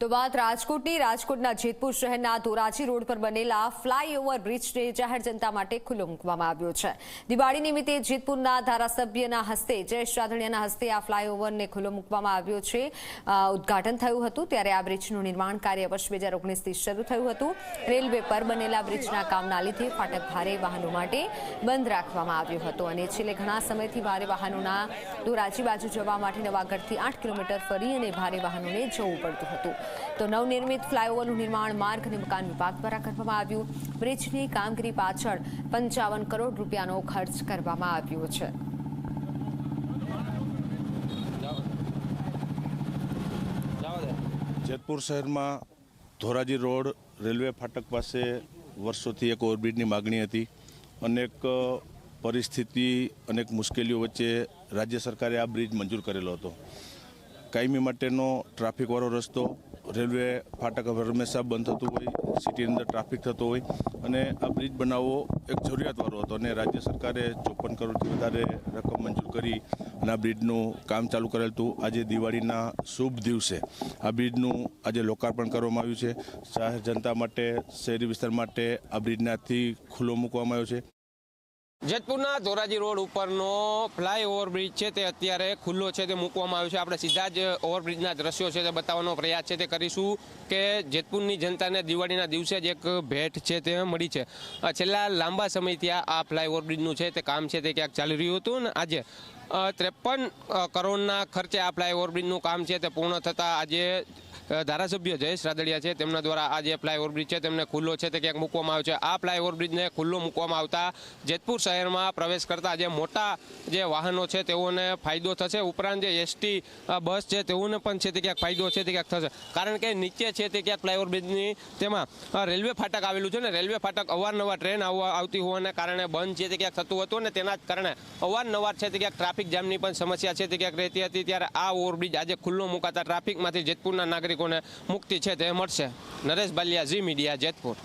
તો વાત રાજકોટની. રાજકોટના જેતપુર શહેરના ધોરાજી રોડ પર બનેલા ફ્લાયઓવર બ્રિજને જાહેર જનતા માટે ખુલ્લો મૂકવામાં આવ્યો છે. દિવાળી નિમિત્તે જેતપુરના ધારાસભ્યના હસ્તે, જયેશ રાદડિયાના હસ્તે આ ફ્લાયઓવરને ખુલ્લો મૂકવામાં આવ્યો છે. ઉદ્ઘાટન થયું હતું ત્યારે આ બ્રિજનું નિર્માણ કાર્ય વર્ષ બે હજાર ઓગણીસથી શરૂ થયું હતું. રેલવે પર બનેલા બ્રિજના કામના લીધે ફાટક ભારે વાહનો માટે બંધ રાખવામાં આવ્યો હતો અને છેલ્લે ઘણા સમયથી ભારે વાહનોના ધોરાજી બાજુ જવા માટે નવાગઢથી આઠ કિલોમીટર ફરી અને ભારે વાહનોને જવું પડતું હતું. તો નવનિર્મિત ફ્લાયઓવરનું નિર્માણ માર્ગ અને મકાન વિભાગ દ્વારા કરવામાં આવ્યું. બ્રિજની કામગીરી પાછળ પંચાવન કરોડ રૂપિયાનો ખર્ચ કરવામાં આવ્યો છે. જેતપુર શહેરમાં ધોરાજી રોડ રેલવે ફાટક પાસે વર્ષોથી એક ઓવરબ્રિજની માગણી હતી. અનેક પરિસ્થિતિ, અનેક મુશ્કેલીઓ વચ્ચે રાજ્ય સરકારે આ બ્રિજ મંજૂર કરેલો હતો. કાયમી માટેનો ટ્રાફિકવાળો રસ્તો રેલવે ફાટક હંમેશા બંધ થતું હોય, સિટીની અંદર ટ્રાફિક થતો હોય, અને આ બ્રિજ બનાવવો એક જરૂરિયાતવાળો હતો અને રાજ્ય સરકારે ચોપન કરોડથી વધારે રકમ મંજૂર કરી અને આ બ્રિજનું કામ ચાલુ કરેલ હતું. આજે દિવાળીના શુભ દિવસે આ બ્રિજનું આજે લોકાર્પણ કરવામાં આવ્યું છે. જાહેર જનતા માટે, શહેરી વિસ્તાર માટે આ બ્રિજનાથી ખુલ્લો મૂકવામાં આવ્યો છે. જેતપુરના ધોરાજી રોડ ઉપરનો ફ્લાયઓવર બ્રિજ છે તે અત્યારે ખુલ્લો છે, તે મૂકવામાં આવ્યો છે. આપણે સીધા જ ઓવરબ્રિજના દ્રશ્યો છે તે બતાવવાનો પ્રયાસ છે તે કરીશું કે જેતપુરની જનતાને દિવાળીના દિવસે જ એક ભેટ છે તે મળી છે. છેલ્લા લાંબા સમયથી આ ફ્લાયઓવર બ્રિજનું છે તે કામ છે તે ક્યાંક ચાલી રહ્યું હતું ને આજે ત્રેપન કરોડના ખર્ચે આ ફ્લાયઓવર બ્રિજનું કામ છે તે પૂર્ણ થતાં આજે ધારાસભ્ય જયેશ રાદડિયા છે. તેમના દ્વારા આ જે ફ્લાયઓવર બ્રિજ છે તેમને ખુલ્લો છે તે ક્યાંક મૂકવામાં આવ્યો છે. આ ફ્લાયઓવર બ્રિજને ખુલ્લો મૂકવામાં આવતા જેતપુર શહેરમાં પ્રવેશ કરતા જે મોટા જે વાહનો છે તેઓને ફાયદો થશે. ઉપરાંત જે એસટી બસ છે તેઓને પણ છે તે ક્યાંક ફાયદો છે તે ક્યાંક થશે. કારણ કે નીચે છે તે ક્યાંક ફ્લાયઓવર બ્રિજની તેમાં રેલવે ફાટક આવેલું છે ને, રેલવે ફાટક અવારનવાર ટ્રેન આવવા આવતી હોવાને કારણે બંધ છે તે ક્યાંક થતું હતું અને તેના જ કારણે અવારનવાર છે તે ક્યાંક ટ્રાફિક જામની પણ સમસ્યા છે તે ક્યાંક રહેતી હતી. ત્યારે આ ઓવરબ્રિજ આજે ખુલ્લો મુકાતા ટ્રાફિકમાંથી જેતપુરના નાગરિકોને મુક્તિ છે તે મળશે. Naresh Baliya Zee media Jetpur.